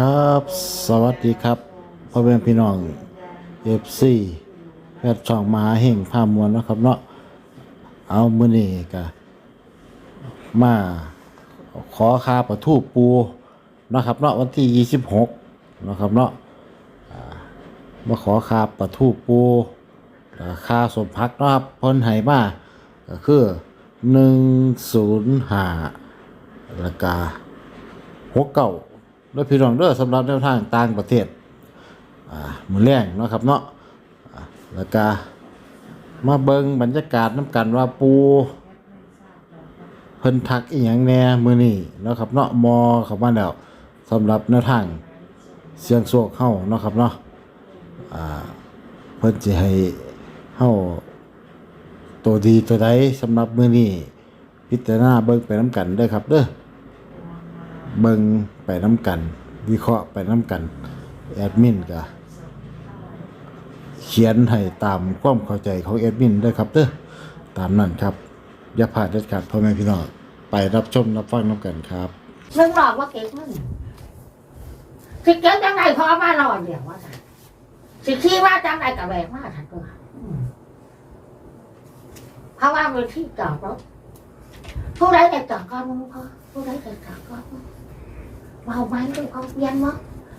ครับ สวัสดีครับพ่อแม่พี่น้องเอฟซีแพทย์ช่องมาเฮงพามวลนะครับเนาะเอามือนี้ก็มาขอคาประทูปปูนะครับเนาะวันที่ 26เนะครับเนาะมาขอคาประทูปูค่าสมพักนะครับพิ่นให้มาก็คือ105แล้วก็หกเก่า แล้วพี่น้องเด้อสำหรับแนวทางต่างประเทศอ่ามือแรงเนาะครับเนาะแล้วก็มาเบิงบรรยากาศน้ำกันว่าปูเพิ่นทักอีหยังแน่มือนี้เนาะครับเนาะมอเข้ามาแล้วสำหรับแนวทางเสียงโชคเฮาเนาะครับเนาะอ่าเพิ่นสิให้เฮาตัวดีตัวใดสำหรับมือนี้พิจารณาเบิ่งไปนํกันเด้อครับเด้อ เบิ่งไปน้ำกัน วิเคราะห์ไปน้ำกัน แอดมินก็เขียนให้ตามความเข้าใจของแอดมินด้วยครับเด้อตามนั้นครับ อย่าพลาดเด็ดขาดพ่อแม่พี่น้องไปรับชมรับฟังน้ำกันครับมึงหลอกว่าเก่งมึงสิเก่งจังไรพอมาหลอเดียวว่าสันสิขี้ว่าจังไรกับแหวกมาทันตัวอืมเพราะว่ามันที่จอดรถผู้ใดแต่จอดก็มึงพอผู้ใดแต่จอดก็มึง เมาไหมดูเขาเรียนมั้ง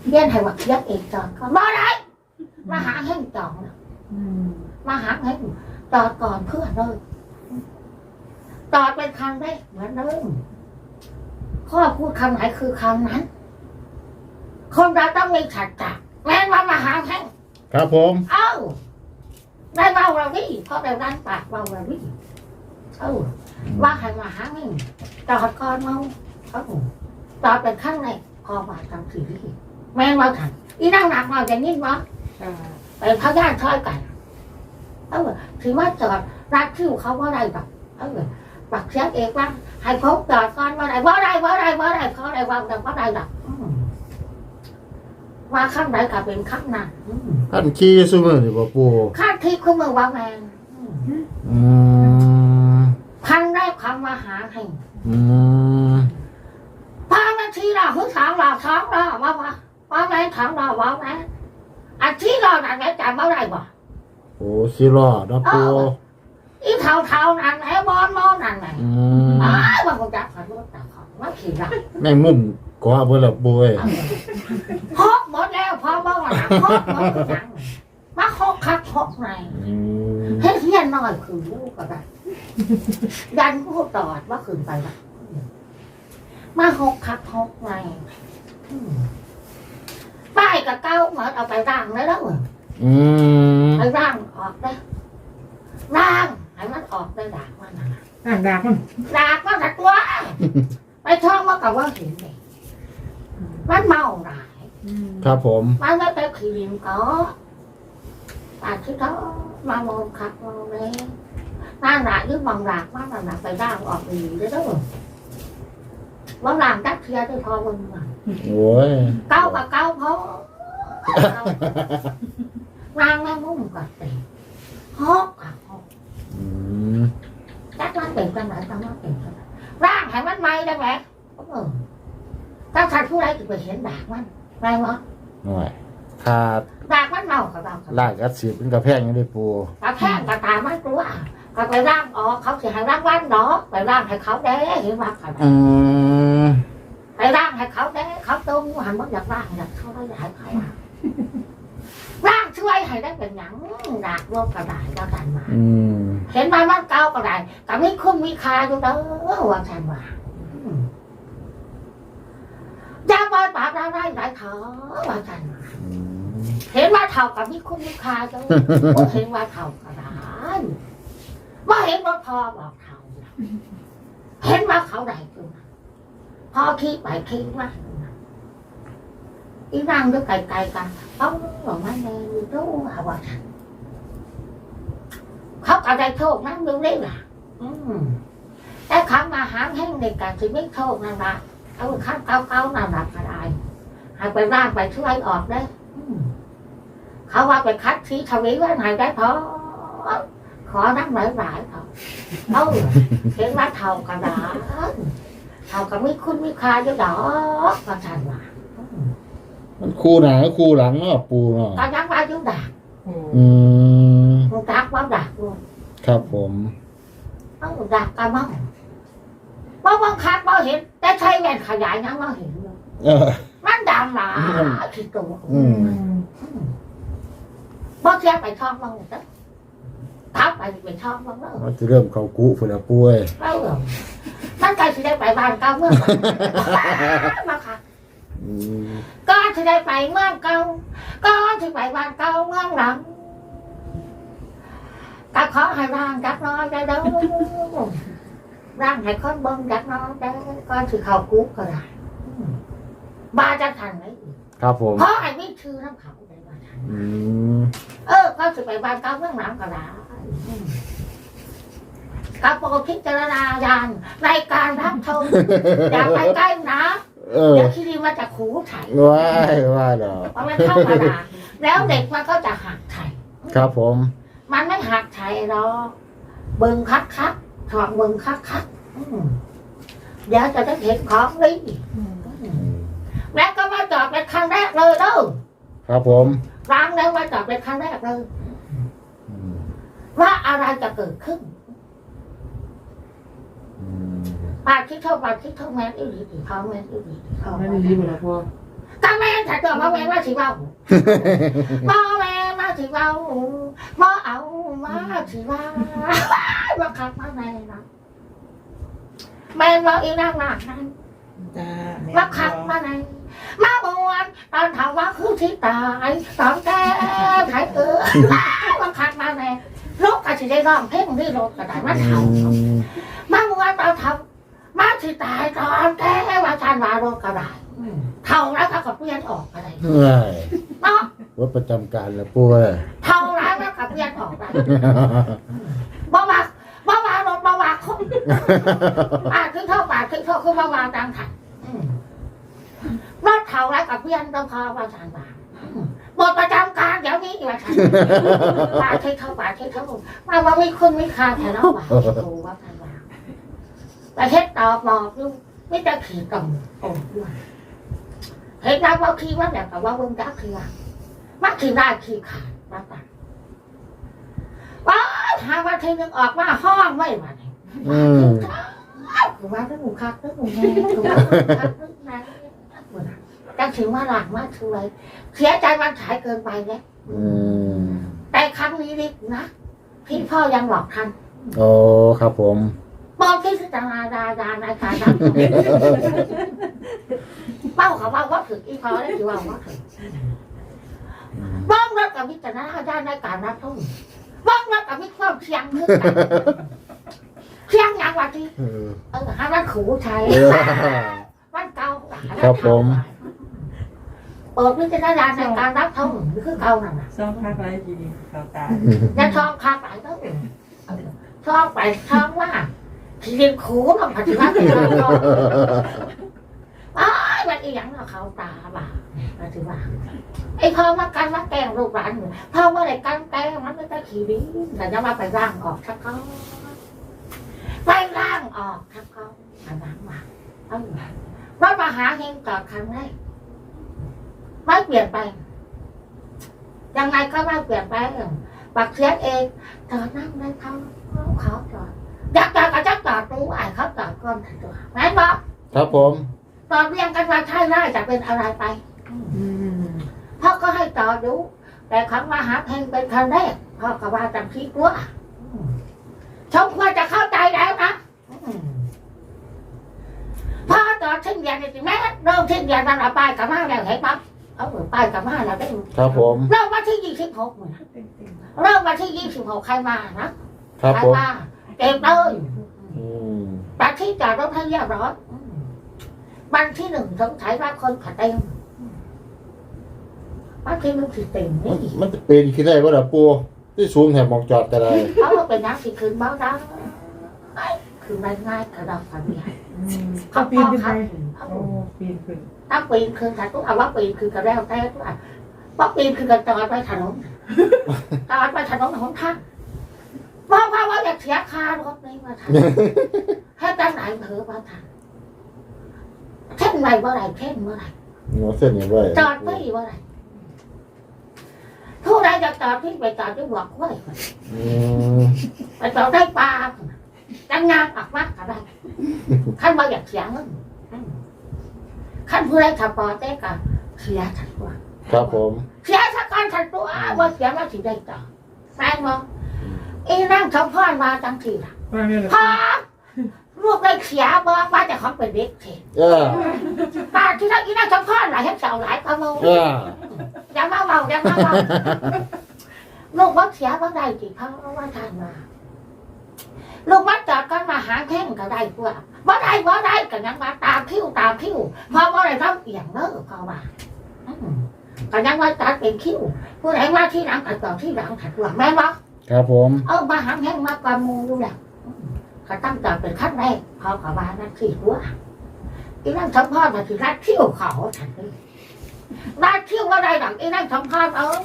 เรียนให้ว่าเรียนเองจอดก็บ่ได้มาหาเฮงจอดนะมาหาเฮงจอดก่อนเพื่อนเลยจอดเป็นครั้งได้เหมือนเดิมพ่อพูดคำไหนคือคำนั้น คนเราต้องมีฉัดจักแม้ว่ามาหาแท่งครับผม เอ้าได้เบาเราดิเพราะเราด้านปากเบาเราดิเอ้าว่าใครมาหาไม่จอดก่อนเมาเอ้า จอดเป็นข้างในพอมาทำสิ่งที่แม่นว่าถันอีนั่งหนักมาอย่างนี้มั้งเป็นพยานช่อยกันเอ้าถือว่าจอดรักคิวเขาว่าอะไรแบบเอ้าปักเสียงเอกว่าให้พบจอดก่อนว่าไรว่าไรว่าไรว่าไรเขาไรว่าแต่ว่าไรหรอกอืมว่าข้างไหนก็เป็นข้างนั้นอืมท่านขี้ซุมือนี่บ่ปูข้างที่คุณมือว่าแมนอืมอืมพันได้ความมาหาให้อืมพานาทีเราผู้สาวเราท้องเราว่าว่าว่าแม่ท้องเราว่าแม่อันที่เรานั่นแม่จำว่าไรบ่โอ้สิรอดเนาะปูอีเท่าเท่าๆนั่นแหละบอนมอนนั่นแหละอืมอ้าวว่าคงจะขอโทษแต่ของว่าขี่เราแม่งมุมกว่าเบิ่ละปูเอ้ยฮอกหมดแล้วพอบ้างนะฮอกหมดยังมาฮอกคักฮอกในอืมเฮ้ยเฮียน้อยคือลูกก็ได้ดันผู้ตอดว่าคืนไปละ มาฮอกคักฮอกในอืมป้ายกับเก้าเหมือนเอาไปร่างได้แล้วเหรออืมไปร่างออกได้ร่างให้มันออกได้ดากมันนะอ่างดากมันดากมันสักตัว ไปท่องมากับว่าเห็นเลยมันเมาหลายครับผม มันไม่ไปขีดินก็ปาดที่เขามาโมงขับโมงเลยนั่นแหละยึดบังหลักมันนั่นแหละไปร่างออกดีเลยเด้อ ว่าหลังจักเทียได้พอมึงมาโอ้ยเก้ากับเก้าพอร่างแม่มุ่งกับเตะฮอกกับฮอกอืมจักมันเป็นกันไหนจักมันเป็นกันไหนร่างให้มันไม่ได้ไหมเออถ้าใครผู้ใดจะไปเห็นดากมันไรวะหน่อยขาดดากมันเมากับเรากับลากอัดสีเป็นกระแพงยังได้ปูกระแทกกระตามันกลัว ก็ไปร่างออกเขาเสียให้ร่างวันเนาะไปร่างให้เขาได้เห็นว่ากันอืมไปร่างให้เขาได้เขาตรงหันมันอยากร่างอยากเขาได้อยากให้เขาอะร่างช่วยให้ได้เป็นหยังดากรวมกระดาษแล้วกันมาอืมเห็นมามันเก่ากระดาษกับมีคุ้มมีคาอยู่เด้อว่าฉันว่าอืมอย่าบอยปากเราได้หลายเถอะว่าฉันว่าอืมเห็นว่าเท่ากับมีคุ้มมีคาเด้อบ่เห็นว่าเท่ากระดาษ ว่าเห็นว่าพอบอกเท่าเห็นว่าเขาได้ตัวพอคิดไปคิดว่าอีนั่งด้วยไกลๆกันเขาบอกว่าแน่อยู่ตู้หาว่าเขาก็ได้โชคนั่งดูได้ล่ะ อืมแต่เขามาหางแห้งในการชีวิตโชคนั่นละเอาข้าวเก้าๆนั่นละก็ได้ให้ไปร่างไปช่วยออกได้เขาว่าไปคัดทีทวีไว้ไหนได้พอ ขอนั่งหลายๆเขาเอาเห็นว่าเท่ากระดาษเท่ากับไม่คุ้นไม่คาอยู่ดอกก็ฉันว่าอืมมันคู่หน้าคู่หลังเนาะปูเนาะก็ยังว่าอยู่ดักอืมมึงดักว่าดัก luôn ครับผมเอ้าดักกะมั่งบ่บังคับบ่เห็น แต่ใช้แว่นขยายยังบ่เห็นเลยเออมันดำหลาที่ตัวอืมบ่เทียบไปช่องบ้างจ้ะทับไปไปช่องบ้างเด้อมันจะเริ่มเข้ากุพุ่นละปูเอ้ยเออมันใจสิได้ไปบ้านเก่าเมืองเก่ามาค่ะอืมก็สิได้ไปเมืองเก่าก็สิไปบ้านเก่าเมืองหลังก็ขอให้ร่างจักน้อยได้เด้อร่างให้คนเบิ่งจักน้อยได้ก็สิเข้าคุกก็ได้อืมบ้าจะทันไหมครับผมเพราะไอ้นี่ชื่อน้ำเขาได้บ้าทันอืมเออก็สิไปบ้านเก่าเมืองหลังก็ได้อืม กับโปรดพิจารณาญาณในการรับชมอย่าไปใกล้นะเออเดี๋ยวที่ดีมันจะขู่ไถ่ว้ายว่าดอกเพราะมันเข้ามาด่าแล้วเด็กมันก็จะหักไถ่ครับผม มันไม่หักไถ่หรอกเบิ่งคักคักถอดเบิ่งคักคักอืมเดี๋ยวจะได้เห็นของดีอืมแล้วก็มาจอดเป็นครั้งแรกเลยเด้อครับผมร้างแล้วมาจอดเป็นครั้งแรกเลยอืม ว่าอะไรจะเกิดขึ้นอืมปาคิดเท่าปาคิดเท่าแมนอีหลีอีเขาแมนอีหลีอีเขาไม่แมนดีหมดแล้วพ่อก็แมนถ้าตัวมาแมนว่าสิเว้าบ่แม่มาสิเว้าบ่เอามาสิว่าบ่คักมาแม่นะแม่บ่อีนางนางนั้นจ้าบ่คักมาไหนมาบวนตอนถามว่าคือที่ตายตอนแก้ไขเออบ่คักมาแม่ ลูกก็สิได้ร้องเพลงที่รถก็ได้มาเฒ่ามาบวนตอนทำมาสิตายตอนแก้ว่าชานวารถก็ได้เฒ่าแล้วก็ก็เปลี่ยนออกก็ได้ว้ายเนาะรถประจำการละปูเอ้ยเท่าแล้วกับเรียนออกไปบ่าวาบ่าวรถบ่าวคนอ่าคือเท่าปากคือเท่าคือบ่าวาตังถังอืมรถเท่าไรกับเรียนต้องพอว่าทางบา ปากคือเท่าปากคือเท่ามาว่าไม่คุณไม่คาแถวเราว่าดูว่าทางบางแต่เฮ็ดตอบอกอยู่ไม่จะขี่ตรงโอ้ด้วยเห็นได้ว่าขี่ว่าแบบว่าเวงจักขี่ว่ามันขี่ได้ขี่ขาดมาตัดว้ายหาว่าเทนึงออกมาห้องไม่มาเนี่ยคือว่าถ้าหนูคักถ้าหนูแน่คือว่าหนูคักถ้าหนูแน่จังถึงมาหลักมาช่วยเสียใจมันขายเกินไปเนี่ย แต่ครั้งนี้ดินะพี่พ่อยังบอกทันโอ้ครับผมบอกที่สตาราดาดาในการรับเป้าเขาว่าว่าถึงอีพอได้ถือว่าว่าถึงอืมบ้องรักกับวิจารณญาณในการรับทุนบ้องรักกับมีความเชียงขึ้นกันเชียงอย่างว่าที่เออเออให้มันขู่ใช้เออมันเก่าครับผม เปิดวิจารณญาณในการรับทุนนี่คือเก่านั่นน่ะซ่อมพักไรดีเราตาอย่าชอบคักหลายต้องชอบไปชอบว่าที่เรียนขู่ลงปฏิวัติเป็นเราอ้ายมันอีหยังเราเขาตาบ่าปฏิวัติไอ้พ่อมากันมาแกล้งลูกหลานพ่อเมื่อไรกันแกล้งมันก็จะขี่ดีแต่จะมาไปร่างออกชักเขาไปร่างออกชักเขาอันนั้นมาเอาอยู่รถมาหาเฮงจอดครั้งแรก ไม่เปลี่ยนไปลงยังไงก็ไม่เปลี่ยนไปลงปักเสียเองจอดนั่งได้เขาเขาจอดอยากจอดก็จะจอดรู้ไอ้เขาจอดก่อนถึงตัวแม่นบอกครับผมตอนเรียงกันมาใช่ได้จะเป็นอะไรไปพ่อก็ให้ต่อดูแต่คำมาหาเพลงเป็นครั้งแรกพ่อก็ว่าจำคิดว่าชมควรจะเข้าใจแล้วนะอืมพ่อต่อเช่นเดียวกันแม่เริ่มเช่นเดียวกันเอาไปกับมาแล้วเห็นปั๊บ เอาเหมือนไปกับมาแล้วได้ครับผมเริ่มวันที่ยี่สิบหกเริ่มวันที่ยี่สิบหกใครมานะครับใครผมมาเก็บเลยอืมแต่ที่จอดรถให้เรียบร้อยอืมวันที่หนึ่งสงสัยว่าคนขัดเต็มวันที่หนึ่งสิเต็มมันนี่มันจะเป็นขึ้นได้ว่าล่ะปูที่สูงแถบมองจอดแต่ไรเพราะว่าเป็นนักสิคืนเบ้าดังคือไม่ง่ายกระดอกฝันใหญ่เขาปีนขึ้นไปเขาโอ้ปีนขึ้น ถ้าปีนคือถ้าต้องเอาว่าปีนคือกระแล้วแต่ตัวเพราะปีนคือกระจอดไปถนนจอดไปถนนของท่านเพราะว่าอยากเสียค่ารถนี่มาทันให้ตั้งไหนเผลอมาทันเช่นไรเมื่อไรเช่นเมื่อไรหัวเส้นอย่างไรจอดไม่ว่าไรทุกไรจะจอดที่ไปจอดที่บอกไว้อืมไปจอดได้ปลาจังงานออกมากก็ได้ขั้นมาอยากเสียเงินอืม ขั้นผู้ใดขับปอเต้ก็เสียทันตัวครับผมเสียสักการทันตัวว่าเสียมาสิได้ต่อแฟนบอกอีนั่งชมพ่อมาจังทีละว่าเนี่ยเหรอพ่อลูกได้เสียบอกว่าจะเขาเป็นเด็กเทเออป้าที่นั่งอีนั่งชมพ่อหลายให้เสาหลายกระโมงเอออย่ามาเบาอย่ามาเบาลูกวัดเสียว่าได้จีเขาว่าทานมา ลูกวัดจอดกันมาหาแข้งก็ได้กว่าว่าได้ว่าได้กันยังมาตามคิ้วตามคิ้วพอว่าได้รับเอียงเนอะพอว่าอืมก็ยังว่าจัดเป็นคิ้วผู้ใดว่าที่หลังกัดต่อที่หลังถัดว่าแม่นบ่ครับผมเออมาหาแข้งมากกว่ามูอยู่แหละอืมก็ตั้งใจเป็นขั้นแรกพอกับว่านั่นที่ว่าอีนั่งสมพ่อมาที่รัดคิ้วเขาถัดเลยมาเที่ยวว่าได้หลังไอ้นั่งสัมภาษณ์เออ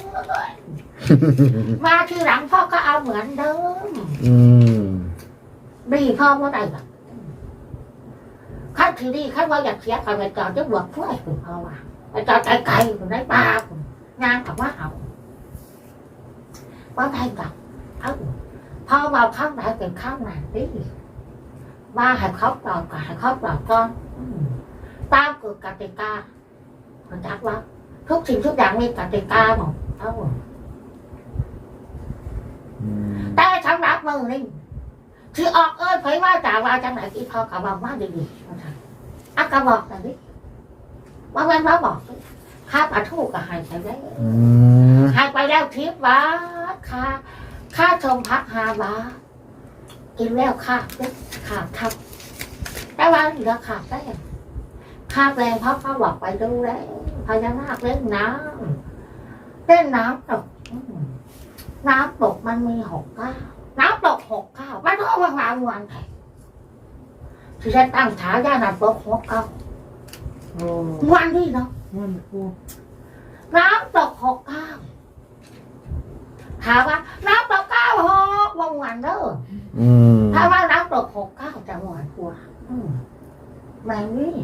มาที่หลังพ่อก็เอาเหมือนเดิมอืม ดีพ่อว่าได้หลังขั้นทีดีขั้นว่าอยากเสียกันไปจอดจะบวกช่วยคุณพ่อว่าไปจอดไกลๆคุณได้ปลาคุณงานกับว่าเอาว่าได้หลังเอาพ่อมาข้างไหนเป็นข้างไหนดิมาให้เขาตอบกับให้เขาตอบก่อนอืมตามกฎกติกามันจักว่าทุกสิ่งทุกอย่างมีกติกาหมดเอ้าอืมแต่สำหรับมือนี่ ที่ออกเอ้ยเผยว่าจากว่าจังไหนที่พอกระบอกมาดีๆนะครับอะกระบอกแต่นี้ว่าแม่นว่าบอกสิค่าปลาทูก็ใหายไปแล้วอืมใหายไปแล้วทิพย์ว่าค่าค่าชมพักหาบาทกินแล้วค่าเด้อขาดทับแต่ว่าเหลือขาดได้ค่าแรงเพราะเขาบอกไปดูแล้วพญานาคเล่นน้ำเล่นน้ำตกอืมน้ำตกมันมีหกเก้า น้ำตกหกเก้าไม่ต้องวางวางวันแข่ที่ฉันตั้งฉายาน้ำตกหกเก้าโอ้วันนี้เนาะมันกูน้ำตกหกเก้าถามว่าน้ำตกเก้าหกวงวันเด้ออืมถ้าว่าน้ำตกหกเก้าจะหวานกว่าอืมแมงนี่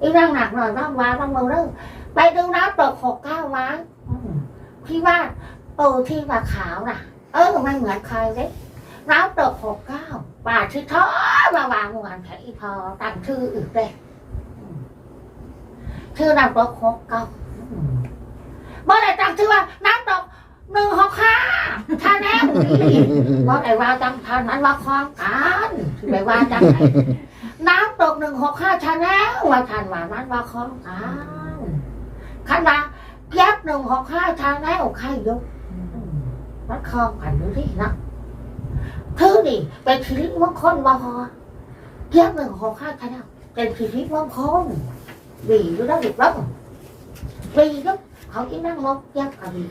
อีนั่งหนักหน่อยน้ำวาน้ำมือเด้อไปดูน้ำตกหกเก้าไว้อืมพี่ว่า โตที่ว่าขาวน่ะ เออไม่เหมือนใครเลยน้ำตกหกเก้าป่าที่ท้อมาวางวานแค่อีพอตั้งชื่ออื่นเลยชื่อน้ำตกหกเก้าเมื่อไหรตั้งชื่อว่าน้ำตกหนึ่งหกห้าชาแนลนี่ว่าไอ้ว่าจังทันนั้นว่าคลองกันไปว่าจังไหนน้ำตกหนึ่งหกห้าชาแนลว่าทันว่านั้นว่าคลองกันขันว่าเย็บหนึ่งหกห้าชาแนลใครยก มันคลองกันอยู่ที่นะคือนี่เป็นชีวิตมงคลบ่พอเที่ยบหนึ่งหกห้าชาแนลเป็นชีวิตมงคลดีอยู่แล้วดีแล้วดีแล้วเขาที่นั่งมกเย็บก็ดี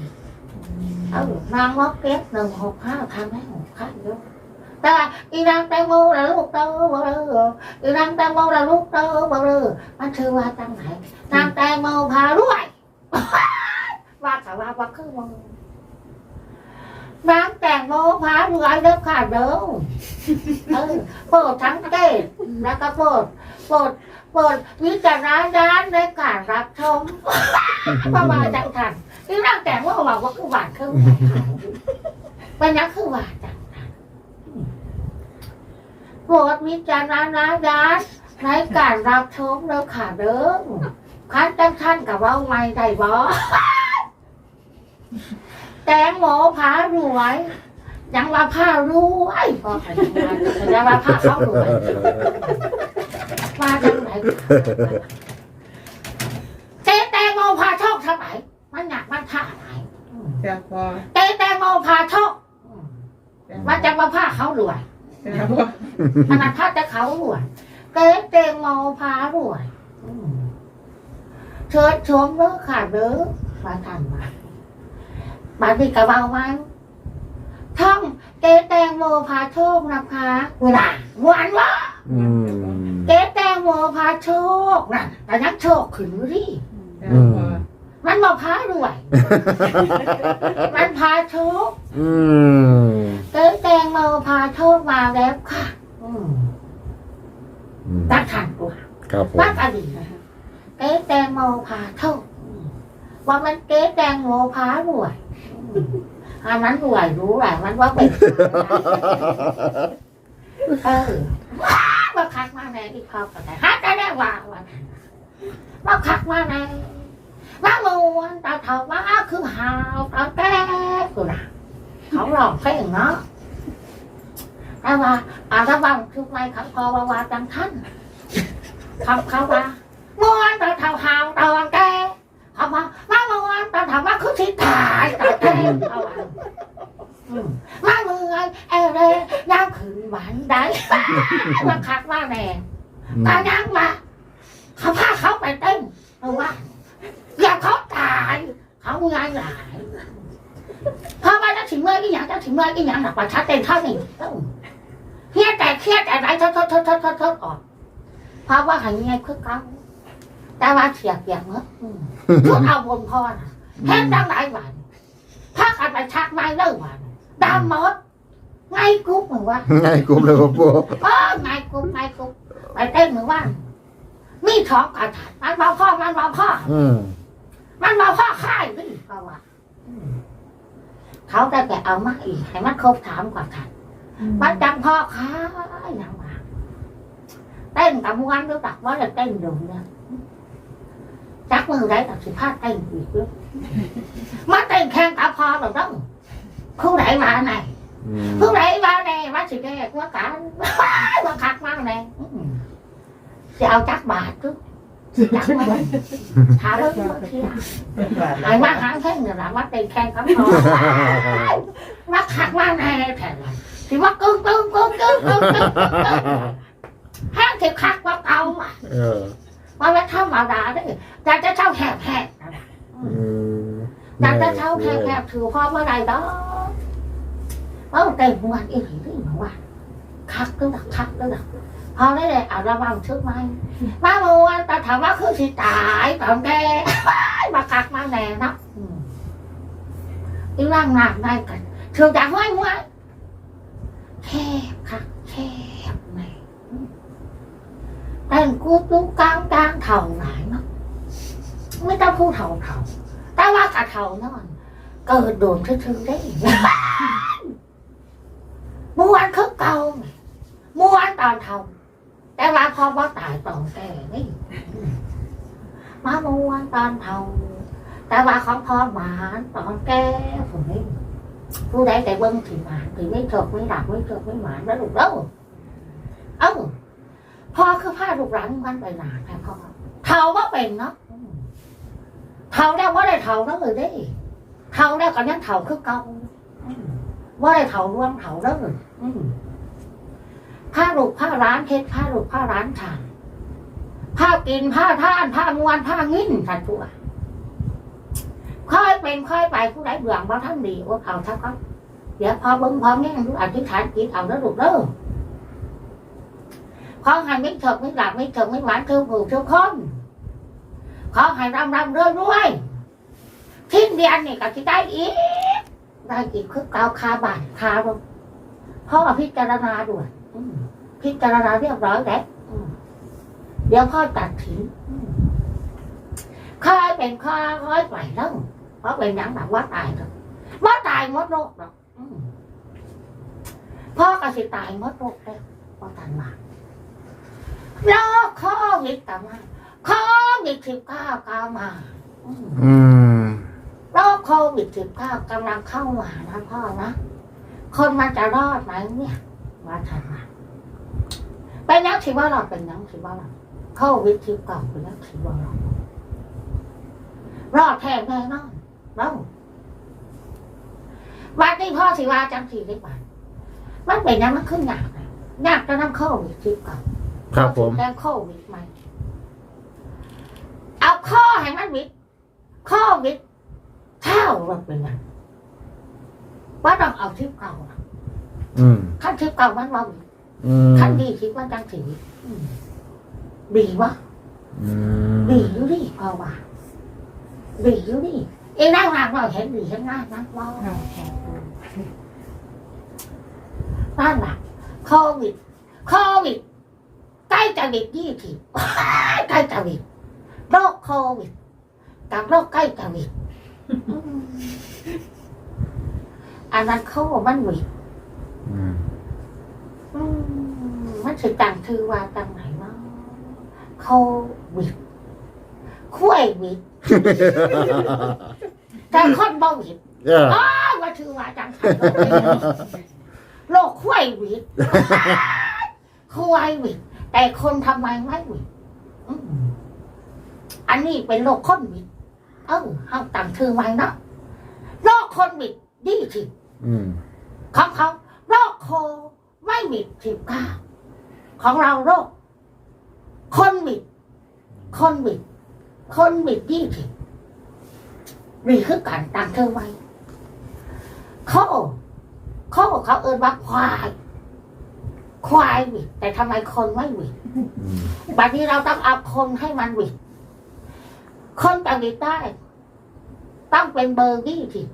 เอานางมอกเก็บหนึ่งหกห้าทำให้หกห้าเยอะแต่อีนางแตงโม là ลูกเต๋อบ่เลยอีนางแตงโม là ลูกเต๋อบ่เลยมันชื่อว่าจังไหนนางแตงโมพารวยว่าแต่ว่าว่าคือมึง นางแตงโมพารวยเด้อค่ะเด้อเออโปรดทั้งเต้แล้วก็โปรดโปรดโปรดวิจารณญาณในการรับชมประมาณจังทันที่ร่างแต่งว่าว่าว่าคือหวานคือหวานเป็นนักคือหวานจังโปรดวิจารณญาณในการรับชมเด้อค่ะเด้อคันจังท่านกับว่าไม่ได้บ่ แตงโมผารวยยังว่าผ้ารวยพอไปยังว่าผ้าเขารวยมาจังไหนเจ๊แตงโมพาโชคทำไมมันหนักมันท่าไหนแต่พอเจ๊แตงโมพาโชคมันจะมาผ้าเขารวยแต่พออันนั้นผ้าจะเขารวยเจ๊แตงโมพารวยอืมเชิญชมเด้อค่ะเด้อมาทันมา บาดนีกระเบาไหมท่องเจ๊แตงโมพาโชคนะคะเวลาหวานวะอืมเจ๊แตงโมพาโชคนั่นแต่นักโชคขึ้นดิแต่พอมันมาพารวย มันพาโชค อืม เจ๊แตงโมพาโชคมาแล้วค่ะ อืม อืม รักทันตัว ครับผม รักอดีตนะฮะ แตงโมพาเท่าว่ามันเก๊แตงโมพารวย อันรวยรู้แหละมันว่าเป็นเออว้าว่าคักมาในอีกพอกันไหนฮัทได้ได้ว่าว่าว่าคักมาในว่ามวนตาเท่าว่าคือหาวตาแก้กูนะเขาหลอกเพลงเนาะแต่ว่าอาระวังทุกไรเขาพอว่าว่าจังท่านคำเขาว่ามวนตาเท่าหาวตาแก้ เขาว่าว่าเมื่อวานตาเท่าว่าคือที่ตายตาแก้เขาว่าอืมาเมื่อวานเอเรย่างขืนหวานได้ว่าคักว่าแน่ตายังมาเขาพาเขาไปเต้นเพราะว่าอย่าเขาตายเขาเงยหลายเพราะว่าจะถึงเมื่อกี่อย่างจะถึงเมื่อกี่อย่างหนักกว่าชัดเต้นเท่านี้เครียดแต่เครียดแต่ไรทดทดทดทดทดทดออกเพราะว่าหันเงยคือเก่า แต่ว่าเสียเปียกเมื่อชุดเอาบนพ่อนะแค่ดังหลายวันพากันไปชักไม้เลิกวันดำหมดไงกุ๊บเหมือนว่าง่ายกลุ่มเลยครับปูเออไงกุ๊บไงกุ๊บไปเต้นเหมือนว่ามีท้องกระถางมันมาพ่อมันมาพ่ออืมมันมาพ่อค่ายนี่เขาว่าอืมเขาแต่แต่เอามาอีกให้มันครบถามกว่าทันมันจังพ่อค่ายอย่างว่าเต้นกับมวนรู้จักว่าจะเต้นอยู่เนี่ย จักมือได้แต่สิพาเต้นอีกด้วยมาเต้นแข่งกับพ่อหรอกต้องผู้ไหนมาไหนอืมผู้ไหนมาไหนมาสิแกว่ากันว่าคักมากเลยจะเอาจักบาทจุ๊จักไหมถามเรื่องเมื่อกี้เป็นบาทไอ้ว่าหางแค่เนี่ยละว่าเต็มแข่งกับพ่อว่าคักมากเลยแถมสิว่ากึ้งกึ้งกึ้งกึ้งกึ้งกึ้งห้างสิคักว่าเก่าอะเออ ว่าไม่ธรรมดาเด้อยากจะเช่าแหบแหบอืมอยากจะเช่าแหบแหบถือพ่อเมื่อไรดอกเออเต็มวันอีกทีเหมือนว่าคักด้วยดักคักด้วยดักพอได้เลยเอาระวังชึกไหมมาเมื่อวานตาถามว่าคือสิตายตอนแกมาคักมาแน่เนาะอืมอีร่างหนักได้กันเถือจากห้อยห้อยแคบคักแคบไหน แต่งกูตุ้งกลางกลางเท่าไหนเนาะไม่ต้องพูดเท่าเท่าแต่ว่ากะเท่านอนเกิดโดนชื่อๆได้เมื่อวนคือเก่าไงมื่อวนตอนเท่าแต่ว่าพอว่าตายตอนแก่นี่มามื่อวนตอนเท่าแต่ว่าของพ่อหมานตอนแก่ผมนี่ผู้ใดแต่เบิ้งถือหมานถือไม่ถกไม่ดับไม่ถกไม่หมานแล้วลูกเล่าเอ้า พ่อคือผ้าลูกหลานมันไปหนาแต่พ่อเท่าว่าเป็นเนาะเท่าได้ว่าได้เท่าแล้วเลยได้เท่าได้ก็ยังเท่าคือเก่าว่าได้เท่าร่วมเท่าแล้วเลยอืมผ้าลูกผ้าร้านเพชรผ้าลูกผ้าร้านฉานผ้ากินผ้าท่านผ้ามวนผ้างิ้นสัตว์ตัวค่อยเป็นค่อยไปผู้ใดเบื่อมาทั้งดีว่าเอาทักก็เดี๋ยวพอบึงพอแง่รู้อธิษฐานจิตเอาแล้วลูกเด้อ ขอให้ไม่เถิดไม่หลับไม่เถิดไม่หวานเธอผู้เธอคนขอให้รำรำเรื่อยรวยทิ้งเดียนนี่ก็จะได้อีกได้อีกคือเกาคาบานคาลงพ่อพิจารณาด้วยพิจารณาเรียบร้อยแล้วเดี๋ยวพ่อตัดทิ้งค่อยเป็นค่อยค่อยไปแล้วเพราะเป็นอย่างแบบว่าตายครับว่าตายมดโรคหรอกพ่อก็สิตายมดโรคแล้วพอตันมา แล้วข้อวิดกลับมาข้อวิดสิบเก้ากามาอืมอืมโรคโควิดสิบเก้ากำลังเข้ามานะพ่อนะคนมันจะรอดไหมเนี่ยว่าทันมาเป็นยังสิว่าเราเป็นยังสิว่าเราโควิดสิบเก้าเป็นยังสิว่าเรารอดแท้แน่นอนเราวันนี้พ่อสิว่าจังสีได้ป่ะมันเป็นยังมันขึ้นหนักนะหนักจะนำโควิดสิบเก้า ครับผม แล้วโควิดไหมเอาข้อให้มันวิดข้อวิดเท่าเราเป็นยังว่าต้องเอาทิพเก่าน่ะอืมขั้นทิพเก่ามันว่าวิดอืมขั้นดีทิพมันจังสีอืมดีวะอืมดีอยู่ดิพ่อว่าดีอยู่ดิเองนั่งนานเราเห็นดีเห็นง่ายนะว่านั่นแหละโควิดโควิด ใกล้จะวิดยี่สิบใกล้จะวิดโรคโควิดกับโรคใกล้โควิดอืมอันนั้นเขาบอกมันวิดอืมอืมมันจะตั้งชื่อว่าตั้งไหนเนาะโควิดคุ้ยวิดแต่คนบ่วิดเอออ้าวว่าชื่อว่าจังสันโรคคุ้ยวิดคุ้ยวิด แต่คนทำไมไม่วิดอืมอันนี้เป็นโรคคนวิดเออเขาตั้งชื่อไว้เนาะโรคคนวิดดีจริงอืมของเขาโรคโคไม่มีสิบเก้าของเราโรค คนมีคนมีคนมียี่สิบนี่คือการตั้งเธอไว้เขาเขาเขาเอินว่าควาย ควายวิดแต่ทำไมคนไม่วิดอืมบัดนี้เราต้องเอาคนให้มันวิดคนจะวิดได้ ต้องเป็นเบอร์ยี่สิบ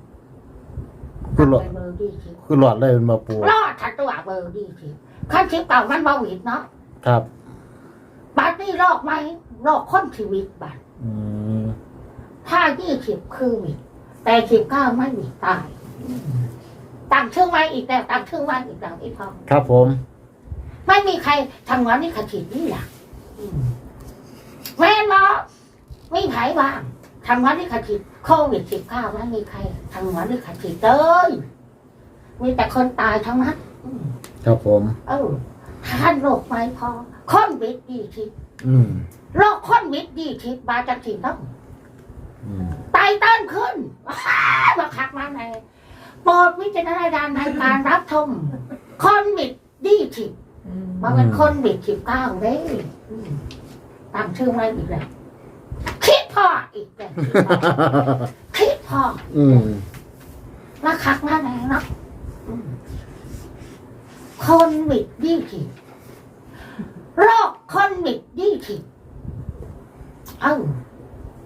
คือหลอดเป็นเบอร์ยี่สิบคือหลอดเลยมันมาปูรอดทัดตัวเบอร์ดีสิขั้นชิปเก่ามันบาวิดเนาะครับบัตรนี่รอกไหมรอกคนชีวิตบัตรอืมถ้ายี่สิบคือวิดแต่สิบเก้าไม่วิดตายตั้งชื่อไว้อีกแล้วตั้งชื่อไว้อีกแล้วอีกทองครับผม ไม่มีใครทำงานนี่ขจิตนี่แหละอืมแม่นบอไม่ไผบ้างทำงานนี่ขจิตโควิดสิบเก้าไม่มีใครทำงานนี่ขจิตเลยมีแต่คนตายทั้งนั้นอืมครับผม เออท่านโรคไม่พอค้นวิทย์ดีทิพย์อืมโรคค้นวิทย์ดีทิพย์มาจากที่ต้องอืมไตเต้นขึ้นมาคักมาในโปรดวิจารณญาณในการรับชมค้นวิทย์ดีทิพย์ มาเป็นค้นวิทย์ทิพย์เก้าเด้อืมตามชื่อไม่อีกแล้วคิดพออีกแล้วคิดพออืมมาคักมาในเนาะอืมคนวิทย์ดีทิพย์โรคคนวิทย์ดีทิพย์เอ้า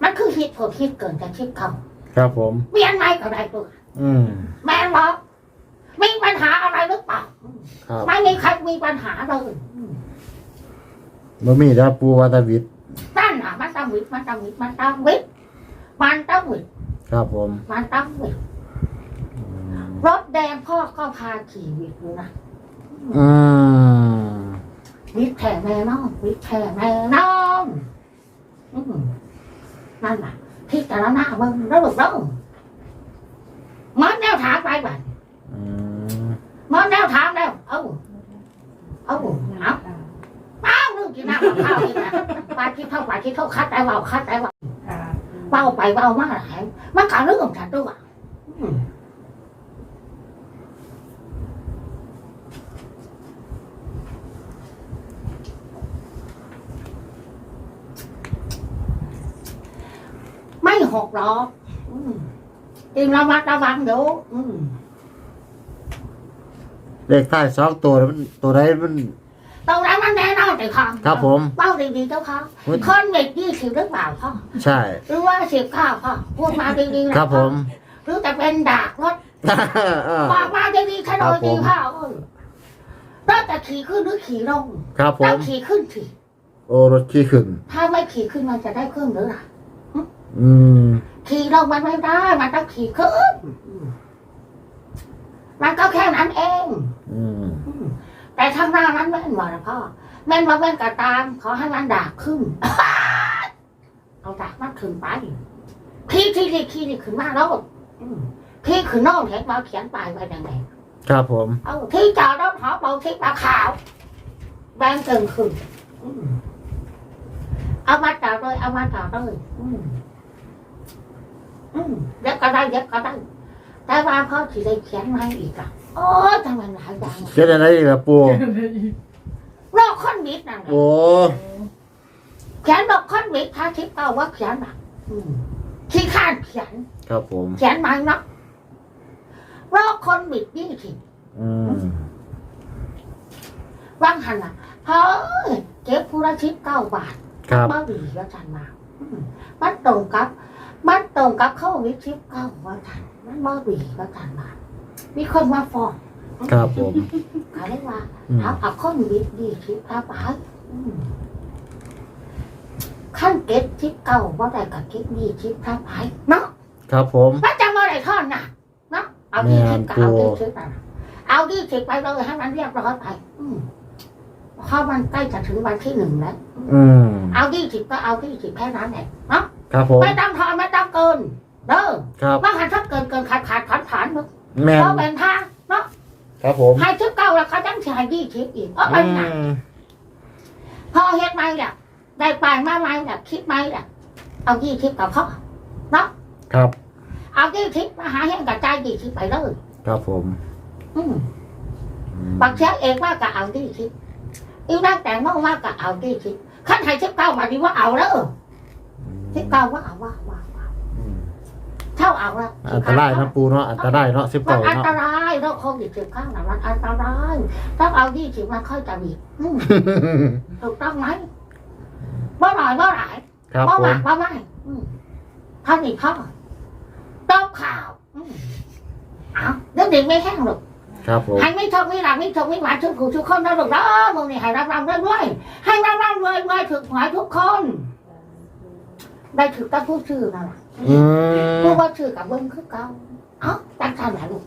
มันคือคิดผมคิดเกินจะคิดเขาครับผมเมียนไม่ก็ได้ตัวอืมแม่นบอกมีปัญหาอะไรหรือเปล่า ครับไม่มีใครมีปัญหาเลยบ่มีแล้วปูวัตวิทย์นั่นน่ะมันต้องวิทย์มันต้องวิทย์มันต้องวิทย์มันต้องวิทย์ครับผมมันต้องวิทย์อืมรถแดงพ่อก็พาขี่วิทย์อยู่นะอืมวิทย์แผ่แม่น้องวิทย์แผ่แม่น้องอืมนั่นน่ะพิจารณาเบิ่งแล้วลูกแล้วมันแนวถามไปบัดอืม มันแนวถามแล้วเอ้าเอ้าเอาเอ้าวนึกกินน้ำกับข้าวอีกนะปลาที่เท่าปลาที่เท่าคัดไอ้เบาคัดไอ้เบาเบาไปเบามาหลายมันกาเรื่องฉันด้วยไม่หกหรอกอืมตีมระมัดระวังเดี๋ยวอืม เลขท้ายสองตัวมันตัวใดมัน ตรงนั้นมันแน่นอนแต่ค่ะครับผมเป้าดีๆเจ้าค่ะอุ๊ย คนเด็กยี่สิบหรือเปล่าพ่อใช่ หรือว่าสิบเก้าพ่อพูดมาดีๆนะครับผม หรือจะเป็นดากรถอ่าบอกมาดีๆแค่โดยดีพ่อเออรถจะขี่ขึ้นหรือขี่ลงครับผต้องมขี่ขึ้นสิโอ้รถขี้ขึ้น ถ้าไม่ขี่ขึ้นมันจะได้ขึ้นหรือล่ะอืมขี่ลงมันไม่ได้มันต้องขี่ขึ้นอื มมันก็แค่นั้นเองอืมอืมแต่ข้างหน้านั้นแม่นว่านะพ่อ แม่นว่าแม่นกระตามขอให้มันดากขึ้น เอาดากมันขึ้นไปขี่ที่นี่ขี่นี่ขึ้นมาแล้วอืมขี่ขึ้นนอกเห็นมาเขียนป้ายไว้ยังไงครับผม เอาที่จอดรถหอเบาที่ปลาขาวแบงเกินขึ้นอืมเอามาจอดเลยเอามาจอดเลยอืมอืมเย็บก็ได้เย็บก็ได้ แต่ว่าพ่อที่ได้เขียนมาอีกอะโอ้ยทำไมหลายอย่างเขียนอะไรอีกล่ะปูโรคค้นมิดนั่นแหละโอ้เขียนโรคค้นมิดถ้าทิพย์เอาว่าเขียนแบบอืมขี้ข้านเขียน ครับผม เขียนมาเนาะโรคค้นมิดยี่สิบอืมว่างหันอะเฮ้ยเก็บผู้ละชิปเก้าบาท ครับ บ้าดีก็จันมา อืมมันตรงกับ มันตรงกับเข้าวิชิปเก้าว่าจัน มันบ้าดีก็จันมามีคนมาฟ้องครับผม เขาเรียกว่าอืมเอาเอาคนวิทย์ดีชิปเอาไปอืมขั้นเก็บทิปเก่าว่าได้กับทิปนี้ทิปท้าไปเนาะ ครับผมมันจะมาได้ท่อนน่ะเนาะเอาที่ทิปกับเอาที่ทิปน่ะเอาที่ทิปไปเลยให้มันเรียบร้อยไปอืมเพราะมันใกล้จะถึงวันที่หนึ่งแล้วอืม เอาที่ทิปก็เอาที่ทิปแค่นั้นแหละเนาะครับผม ไม่ต้องทอนไม่ต้องเกิน เด้อครับ ว่าหันถ้าเกินเกินขาดขาดผ่านผ่านมึงแม่นเพราะเป็นทางเนาะครับผมให้ทิปเก่าแล้วเขาจังสิให้ยี่ทิปอีกเพราะเป็นหนักอืมพอเฮ็ดไม่ล่ะได้ปลายมาไม่ล่ะคิดไม่ล่ะเอายี่ทิปกับพ่อครับ เอายี่ทิปมาหาเห็นกระจายยี่ทิปไปเลยครับผมอืม อืม บางเช้าเองว่าก็เอายี่ทิปอีนั่งแต่งโมว่าก็เอายี่ทิปขั้นไทยทิปเก้ามาดีว่าเอาแล้วทิปเก้าว่าเอาว่าว่าว่าอืม เท่าเอาแล้วอันตรายเนาะปูเนาะอันตรายเนาะสิบมันเก่าอันเนาะ ตรายโรคโควิดสิบข้างน่ะมันอันตรายต้องเอายี่ทิปมาค่อยจะมีอืมถูกต้องไหมเมื่อไหร่เมื่อไหร่ ครับเมื่อผไหร่มเมื่อไหร่อืมท่านนี่พ่อต้องข่าวอืมเอาเรื่องเด็กไม่แห้งหรอกครับผม ให้ไม่ทงไม่หลับไม่ทงไม่หวานทุกขู่ทุกคนนะลูกนะมึงนี่ให้รับรำเรื่อยๆให้รับรำเรื่อยๆถึกหมายทุกคน ได้ถึกต้องพูดชื่อนั่นแหละ อืมพูดว่าชื่อกับเบิ้งคือเก่าเอ้าตั้งใจไหนลูก